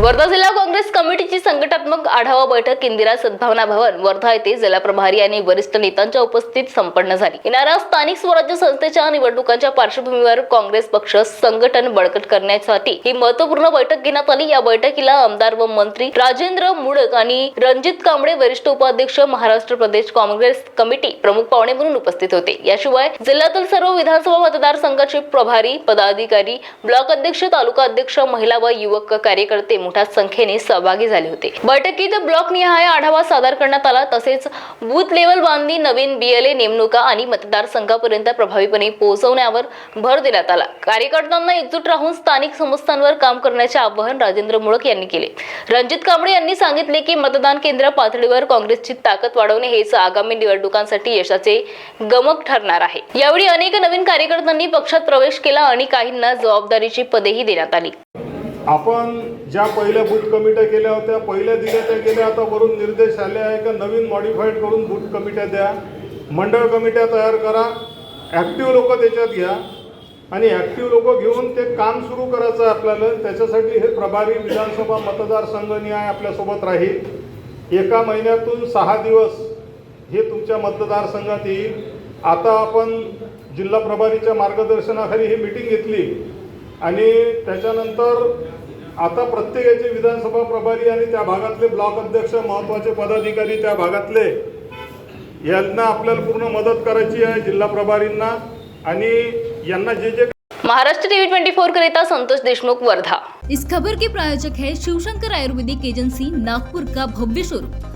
वर्धा जिल्हा काँग्रेस कमिटीची संघटनात्मक आढावा बैठक इंदिरा सद्भावना भवन वर्धा येथे जिल्हा प्रभारी आणि वरिष्ठ नेत्यांच्या उपस्थितीत संपन्न झाली. येणाऱ्या स्थानिक स्वराज्य संस्थेच्या निवडणुकांच्या पार्श्वभूमीवर काँग्रेस पक्ष संघटन बळकट करण्यासाठी ही महत्त्वपूर्ण बैठक घेण्यात आली. या बैठकीला आमदार व मंत्री राजेंद्र मुडक आणि रणजित कांबळे वरिष्ठ उपाध्यक्ष महाराष्ट्र प्रदेश काँग्रेस कमिटी प्रमुख पाहुणे म्हणून उपस्थित होते. याशिवाय जिल्ह्यातील सर्व विधानसभा मतदारसंघाचे प्रभारी पदाधिकारी ब्लॉक अध्यक्ष तालुका अध्यक्ष महिला व युवक कार्यकर्ते मोठ्या संख्येने सहभागी झाले होते. बैठकीत ब्लॉक निहाय आढावा सादर करण्यात आला. तसेच बूथ लेवल बांधणी नवीन बीएलए नेमणुका आणि मतदारसंघापर्यंत प्रभावीपणे पोहोचवण्यावर भर देण्यात आला. कार्यकर्त्यांना एकजूट राहून स्थानिक समस्यांवर काम करण्याचे आवाहन राजेंद्र मुळक यांनी केले. रणजित कांबळे यांनी सांगितले की मतदान केंद्र पातळीवर काँग्रेसची ताकद वाढवणे हेच आगामी निवडणुकांसाठी यशाचे गमक ठरणार आहे. यावेळी अनेक नवीन कार्यकर्त्यांनी पक्षात प्रवेश केला आणि काहींना जबाबदारीची पदेही देण्यात आली. आपण ज्या पहिल्या बूथ कमिट्या केल्या होत्या पहिल्या दिल्या त्या गेल्या आता वरून निर्देश आले आहे का नवीन मॉडिफाईड करून बूथ कमिट्या द्या. मंडळ कमिट्या तयार करा. ॲक्टिव्ह लोक त्याच्यात घ्या. आणि ॲक्टिव्ह लोक घेऊन ते काम सुरू करायचं आहे आपल्याला. त्याच्यासाठी हे प्रभारी विधानसभा मतदारसंघ न्याय आपल्यासोबत राहील. एका महिन्यातून सहा दिवस हे तुमच्या मतदारसंघात येईल. आता आपण जिल्हा प्रभारीच्या मार्गदर्शनाखाली ही मिटिंग घेतली. आणि त्याच्यानंतर आता प्रत्येकाचे विधानसभा प्रभारी आणि त्या भागातले ब्लॉक अध्यक्ष महत्त्वाचे पदाधिकारी त्या भागातले यांना आपल्याला पूर्ण मदत करायची आहे जिल्हा प्रभारींना आणि यांना जे जे महाराष्ट्र टीव्ही ट्वेंटी फोर करिता संतोष देशमुख वर्धा. इस खबर के प्रायोजक है शिवशंकर आयुर्वेदिक एजेंसी नागपुर का भव्य शोरूम